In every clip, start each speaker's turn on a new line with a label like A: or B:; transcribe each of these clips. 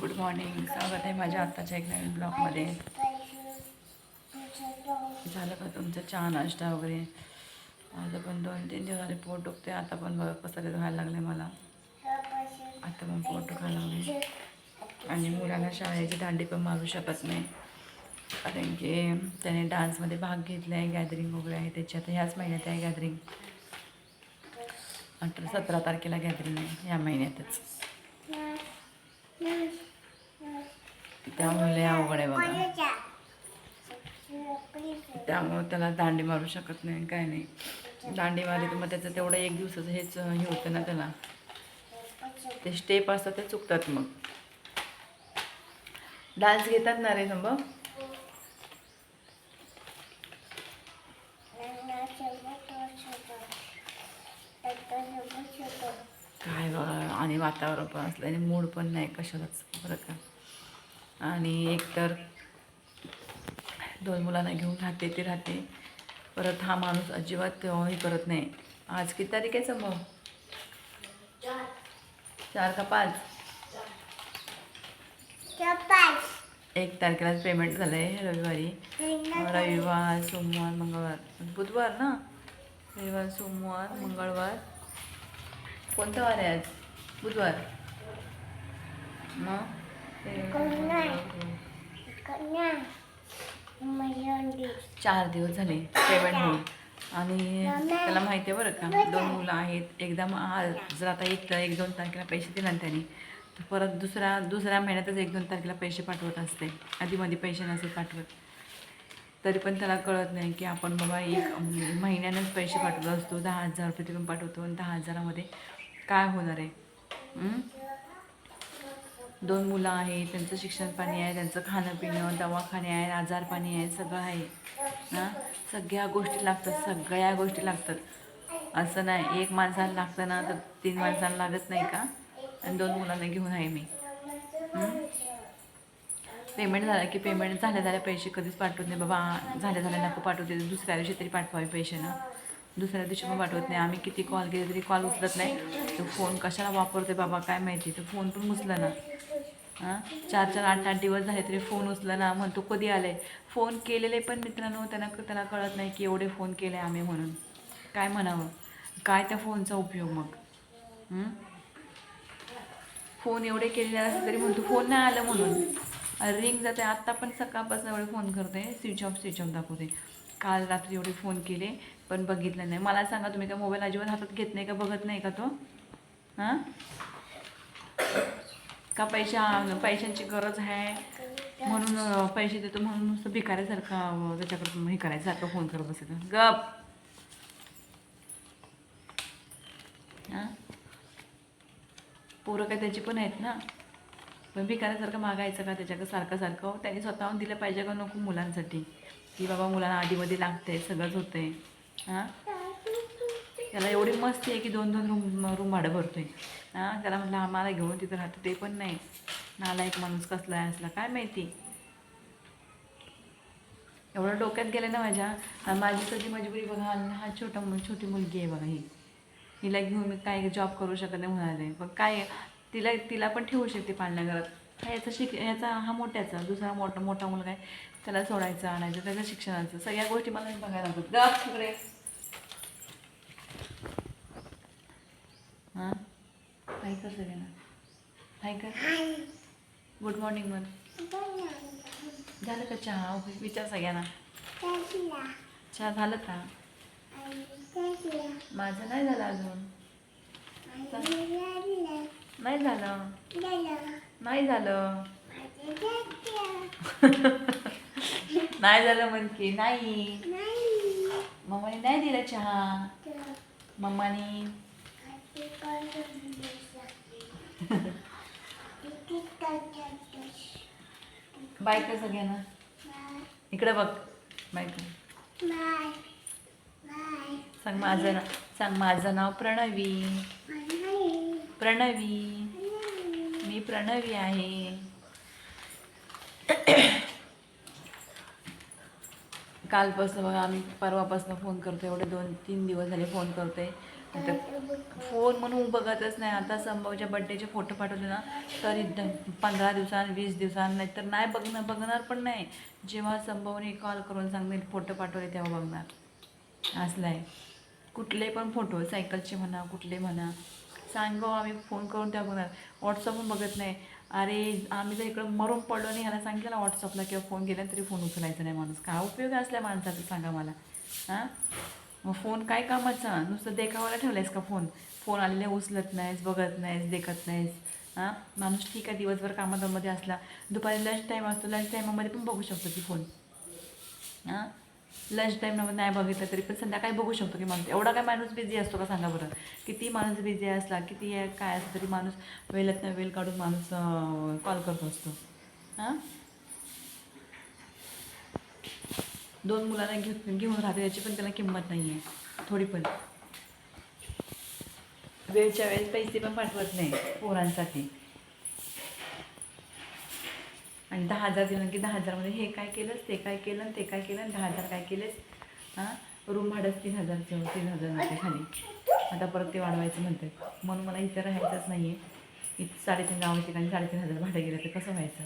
A: Good morning. स्वागत आहे माझ्या आत्ताच्या एक नवीन ब्लॉगमध्ये. झालं का तुमचं चहा नाश्ता वगैरे? आता पण दोन तीन दिवस झाले पोट दुखते आता पण बघ कसं व्हायला लागले मला. आता पण पोट दुखायला लागले आणि मुलाला शाळेची दांडी पण मारू शकत नाही. कारण की त्याने डान्समध्ये भाग घेतला आहे गॅदरिंग वगैरे आहे त्याच्यात ह्याच महिन्यात आहे गॅदरिंग अठरा सतरा तारखेला गॅदरिंग आहे ह्या महिन्यातच. त्यामुळे लय अवघड आहे बघा. त्यामुळे त्याला दांडी मारू शकत नाही काय नाही. दांडी मारली तर मग त्याचं तेवढं एक दिवसाचं हेच हे होतं ना त्याला. ते स्टेप असतात ते चुकतात मग. डान्स घेतात ना रे संभ काय बघा आणि वातावरण पण असलं आणि मूड पण नाही कशालाच बरं का. आणि एकतर दोन मुलांना घेऊन राहते ते राहते. परत हा माणूस अजिबात हे करत नाही. आज किती तारीख आहे मग? चार का पाच? एक तारखेला पेमेंट झालं आहे रविवारी. रविवार सोमवार मंगळवार. बुधवार ना? रविवार सोमवार मंगळवार. कोणता वार आहे आज? बुधवार. मग? चार दिवस झाले पेमेंट होऊन आणि त्याला माहिती आहे बरं का दोन मुलं आहेत. एकदम आज जर आता एक एक दोन तारखेला पैसे दिले ना त्यांनी तर परत दुसऱ्या दुसऱ्या महिन्यातच एक दोन तारखेला पैसे पाठवत असते. आधीमध्ये पैसे नसेल पाठवत. तरी पण त्याला कळत नाही की आपण बाबा एक महिन्यानंच पैसे पाठवत असतो. दहा हजार रुपये तिकडून पाठवतो आणि दहा हजारामध्ये काय होणार आहे? दोन मुलं आहेत त्यांचं शिक्षण पाणी आहे त्यांचं खाणं पिणं दवाखाने आहेत आजारपाणी आहे सगळं आहे. हां? सगळ्या गोष्टी लागतात सगळ्या गोष्टी लागतात. असं नाही एक माणसाला लागतं ना तर तीन माणसाला लागत नाही का? आणि दोन मुलांना घेऊन आहे मी. पेमेंट झालं की पेमेंट झाल्या झाल्या पैसे कधीच पाठवत नाही. बाबा झाल्या झाल्या नको पाठवते दुसऱ्या दिवशी तरी पाठवावे पैसे ना. दुसऱ्या दिवशी पण पाठवत नाही. आम्ही किती कॉल केले तरी कॉल उचलत नाही. तो फोन कशाला वापरते बाबा काय माहिती? तो फोन पण उचला ना हां? चार चार आठ आठ दिवस झाले तरी फोन उचला ना म्हणतो कधी आलाय? फोन केलेले पण मित्रांनो त्यांना त्याला कळत नाही की एवढे फोन केले आम्ही म्हणून. काय म्हणावं? काय त्या फोनचा उपयोग मग? फोन एवढे केलेले असले तरी म्हणतो फोन नाही आलं म्हणून. रिंग जाते आत्ता पण सकाळपासून एवढे फोन करते स्विच ऑफ स्विच ऑफ दाखवते. काल रात्री एवढे फोन केले पण बघितलं नाही. मला सांगा तुम्ही काय मोबाईल अजिबात हातात घेत नाही का बघत नाही का तो? हां? का पैशा पैशांची गरज आहे? म्हणून पैसे देतो म्हणून नुसतं भिकाऱ्यासारखं त्याच्याकडून हे करायसारखं फोन करत बसायचं गप. हां? पोरं काय त्याची पण आहेत ना? पण भिकाऱ्यासारखं मागायचं का त्याच्याकडं सारखं सारखं? हो, त्यांनी स्वतःहून दिलं पाहिजे का नको मुलांसाठी? की बाबा मुलांना आधीमध्ये लागते सगळंच होतंय. हां? त्याला एवढी मस्ती आहे की दोन दोन रूम रूम भाडं भरतोय. हां त्याला म्हटलं आम्हाला घेऊन तिथं राहतं. ते पण नाही. नाला एक माणूस कसला आहे असला. काय माहिती? एवढं डोक्यात गेलं ना माझ्या. माझी सगळी मजबुरी बघा हा छोटा छोटी मुलगी आहे बघा ही. हिला घेऊन मी काय जॉब करू शकत नाही म्हणाले. पण काय तिला तिला पण ठेवू शकते पाळण्याघरात हा याचा शिक याचा हा मोठ्याचा. दुसरा मोठा मोठा मुलगा आहे. त्याला सोडायचं आणायचं त्याचं शिक्षणाचं. सगळ्या गोष्टी मला बघायला लागतात. गप तिकडे हां? हाय का सगळ्यांना हाय का गुड मॉर्निंग मग झालं का चहा? विचार सगळ्यांना. चहा झालं का? माझं नाही झालं अजून. नाही झालं. नाही झालं. नाही झालं म्हण की नाही. मम्माने नाही दिला चहा. मम्मानी बाय कसं घे ना इकडे बघ. बाय सांग माझं नाव सांग माझं नाव प्रणवी. प्रणवी. मी प्रणवी आहे. कालपासून बघा आम्ही परवापासून फोन करतो एवढे दोन तीन दिवस झाले फोन करतोय. फोन म्हणून बघतच नाही. आता संभवच्या बड्डेचे फोटो पाठवले ना तरी द- पंधरा दिवसांनी वीस दिवसांनी नाही तर नाही बघणं बघणार पण नाही. जेव्हा संभवने कॉल करून सांगेल फोटो पाठवले तेव्हा बघणार. असलं आहे कुठले पण फोटो सायकलचे म्हणा कुठले म्हणा सांगाव आम्ही फोन करून त्या बघणार. व्हॉट्सअपहून बघत नाही. अरे आम्ही जर इकडं मरून पडलो नाही ह्याला सांगितलं ना व्हॉट्सअपला किंवा फोन केला तरी फोन उचलायचा नाही माणूस. काय उपयोग असल्या माणसाचा सांगा मला. हां? मग फोन काय कामाचा? नुसतं देखावायला ठेवलायस का फोन फोन आलेले उचलत नाहीस बघत नाहीस देखत नाहीस. हां? माणूस ठीक आहे दिवसभर कामामध्ये असला. दुपारी लंच टाईम असतो लंच टाईमामध्ये पण बघू शकतो की फोन हां? लंच टाईममध्ये नाही बघितलं तरी पण संध्याकाळी बघू शकतो की माणूस. एवढा काय माणूस बिझी असतो का सांगा बरं? किती माणूस बिझी असला किती काय असलं तरी माणूस वेळात ना वेळ काढून माणूस कॉल करत असतो. हां? दोन मुलांना घेऊन घेऊन राहते याची पण त्याला किंमत नाही आहे थोडी पण. वेळच्या वेळेस पैसे पण पाठवत नाही पोरांसाठी. आणि दहा हजार दिलं की दहा हजारमध्ये हे काय केलंस ते काय केलं आणि ते काय केलं दहा हजार काय केलेस हां? रूम भाडंच तीन हजारचे तीन हजार म्हणते खाली. आता परत ते वाढवायचं म्हणते म्हणून मला इथं राहायचंच नाही आहे इथं साडेतीन गावाची ठिकाणी साडेतीन हजार भाडं गेलं तर कसं व्हायचं?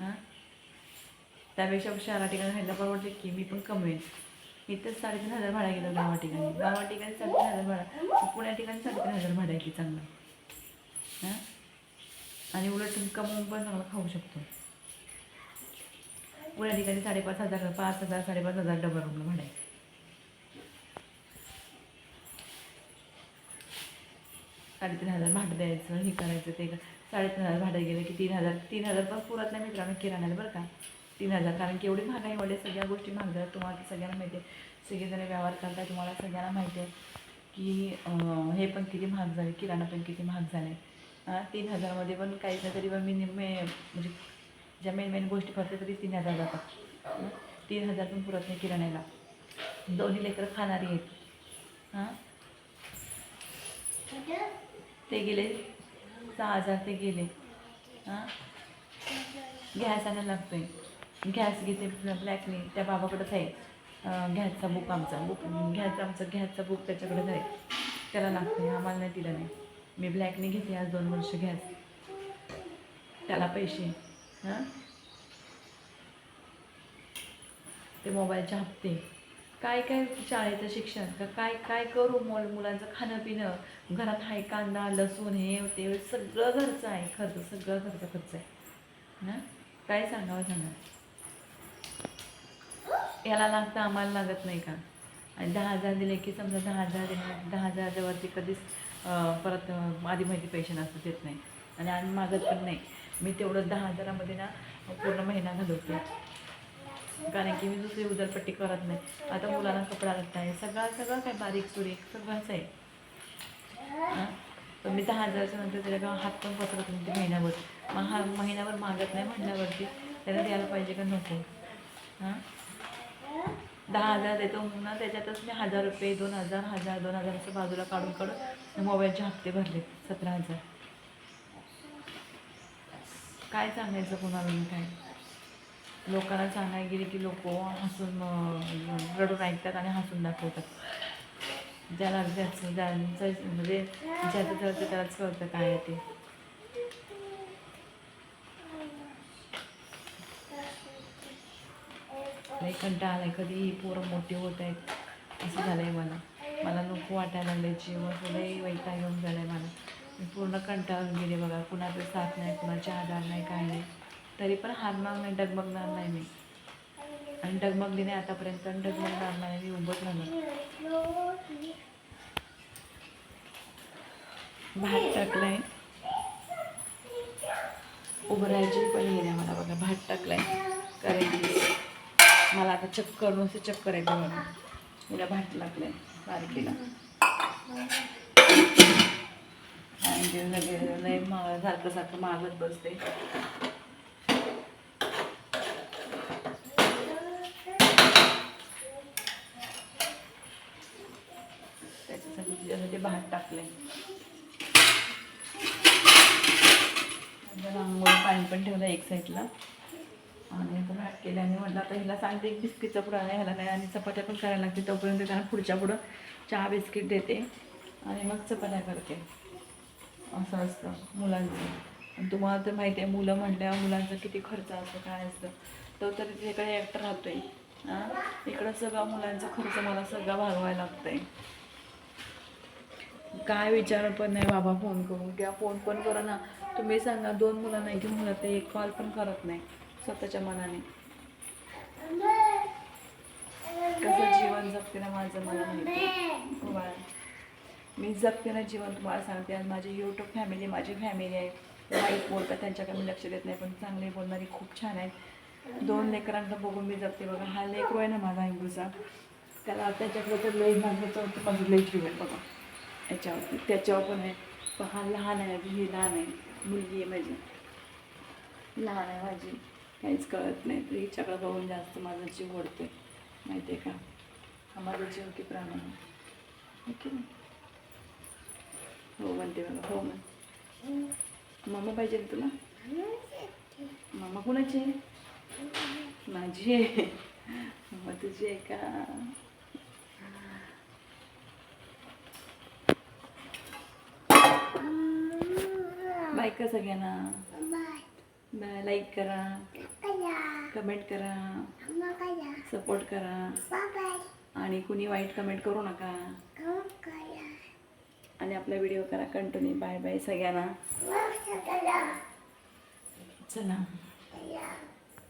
A: हां? त्यापेक्षा शहरा ठिकाणी राहायला परवडते की मी पण कमवेन इथंच साडेतीन हजार भाडं गेलं गावा ठिकाणी. गावा ठिकाणी साडेतीन हजार भाडं. पुण्या ठिकाणी साडेतीन हजार भाडं आहे की चांगलं? हां? आणि उलट तुम्ही कमवून पण चांगलं खाऊ शकतो. पुण्या ठिकाणी साडेपाच हजार पाच हजार साडेपाच हजार डबल रूमला भाडं आहे. साडेतीन हजार भाडं द्यायचं हे करायचं ते का- साडेतीन हजार भाडं गेलं की तीन हजार. तीन हजार पण पुरत नाही मित्रांनो किराण्याला बरं का? तीन हजार. कारण की एवढी महागाई वाढले सगळ्या गोष्टी महाग तुम्हाला सगळ्यांना माहिती आहे. सगळेजण व्यवहार करताय तुम्हाला सगळ्यांना माहिती आहे की हे पण किती महाग झाले किराणा पण किती महाग झाले. हां तीन हजारमध्ये पण काहीच नाही तरी पण मिनिमम म्हणजे ज्या मेन मेन गोष्टी करते तरी तीन हजार जातात. तीन हजार पण पुरत नाही किराण्याला. दोन्ही लेकरं खाणारी आहेत. हां ते गेले. सहा हजार ते गेले. हां गॅस आणायला लागतोय. गॅस घेते ब्लॅकने त्या बाबाकडंच आहे अं, बुक आमचा. बुक घ्यायचा आमचा गॅसचा बुक त्याच्याकडेच आहे त्याला लागतोय आम्हाला नाही दिलं नाही. मी ब्लॅकने घेते आज दोन वर्ष घ्यास त्याला पैसे. हां? ते मोबाईलचे हप्ते. काय काय शाळेचं शिक्षण? का काय काय करू मुल मुलांचं खाणं पिणं घरात आहे कांदा लसूण हे ते सगळं घरचं आहे. खर्च सगळं घरचा खर्च आहे. हां? काय सांगावं सांगा. याला लागतं आम्हाला लागत नाही का? आणि दहा हजार दिले की समजा दहा हजार दिले दहा हजारच्यावरती कधीच परत आधी माहिती पैसे नसतं देत नाही. आणि आम्ही मागत पण नाही. मी तेवढं दहा हजारामध्ये ना पूर्ण महिना घालवतो कारण की मी दुसरी उदरपट्टी करत नाही. आता मुलांना कपडा लागत आहे सगळं सगळं काय बारीक सुरीक सगळंच आहे. हां? पण मी दहा हजाराच्या नंतर त्याला का हात पण पसरत नाही ते महिन्यावर मग हा महिन्यावर मागत नाही म्हटल्यावरती त्याला द्यायला पाहिजे का नको? हां? दहा हजार देतो ना त्याच्यातच मी हजार रुपये दोन हजार हजार दोन हजार असं बाजूला काढून काढून मोबाईलचे हप्ते भरले सतरा हजार. काय सांगायचं कोणाला मी काय? लोकांना सांगायला गेले की लोक हसून रडून ऐकतात आणि हसून दाखवतात. ज्याला ज्याचं ज्यांचं म्हणजे ज्याचं कळतं त्यालाच कळतं काय ते. आहे कंटाळा आहे कधीही पोरं मोठी होत आहेत. असं झालं आहे मला. मला नको वाटायला लागले जेवण लई वैता येऊन झालं आहे मला. मी पूर्ण कंटाळून गेले बघा. कुणाचं साथ नाही कुणाच्या आधार नाही काय नाही. तरी पण हारणार नाही डगमगणार नाही मी. आणि डगमगली नाही आतापर्यंत डगमगणार नाही. मी उभंच राहणार. भात टाकलाय. उभं राहायची पण येईल मला बघा. भात टाकलाय. कारण की मला आता चक्कर नुसतं चक्कर आहे बघा. उद्या भात लागले बारकीला. आणि लय सारखं सारखं मागत बसते. त्याच्यासाठी तिच्यासाठी भात टाकले रांगोळी पाणी पण ठेवलं एक साईडला आणि आता भात केलं आणि म्हटलं आता हिला सांगते एक बिस्किटचा पुडा नाही ह्याला नाही आणि चपात्या पण करायला लागते तोपर्यंत त्यांना पुढच्या पुढं चहा बिस्किट देते. आणि मग चपात्या करते. असं असतं मुलांचं. आणि तुम्हाला तर माहिती आहे मुलं म्हटल्यावर मुलांचा किती खर्च असतो काय असतं. तो तर तिकडे एकटा राहतो आहे इकडं सगळा मुलांचा खर्च मला सगळा भागवायला लागतं आहे काय विचार पण नाही बाबा फोन करून. किंवा फोन पण करा ना. तुम्ही सांगा दोन मुलांना घेऊन जाते एक कॉल पण करत नाही. स्वतःच्या मनाने. कसं जीवन जगते ना माझं मला माहिती. मी जगते ना जीवन तुम्हाला सांगते. आणि माझी यूट्यूब फॅमिली माझी फॅमिली आहे. वाईट बोलतात त्यांच्याकडे मी लक्ष देत नाही पण चांगले बोलणारी खूप छान आहेत. दोन लेकरांना बघून मी जगते बघा. हा लेकरू आहे ना माझा इंग्रूचा त्याला त्याच्याकडे तर लई माझं चौथं माझं लई जीव आहे बघा. याच्यावरती त्याच्यावर पण आहे. पण हा लहान आहे ही लहान आहे. मुलगी आहे माझी. लहान आहे माझी. काहीच कळत नाही. तर हिच्याकडे बघून जास्त माझा जीव ओढतोय. माहिती आहे का? हा माझा जीव की प्राण आहे. हो हो म्हणते मला. हो म्हण. मामा पाहिजे ना तुला? मामा कुणाची आहे? माझी आहे. मग तुझी आहे का? बाय का सगळ्यांना? बाय. लाईक करा. कमेंट करा. सपोर्ट करा. आणि कुणी वाईट कमेंट करू नका. आणि आपला व्हिडिओ करा कंटिन्यू बाय बाय सगळ्यांना चला.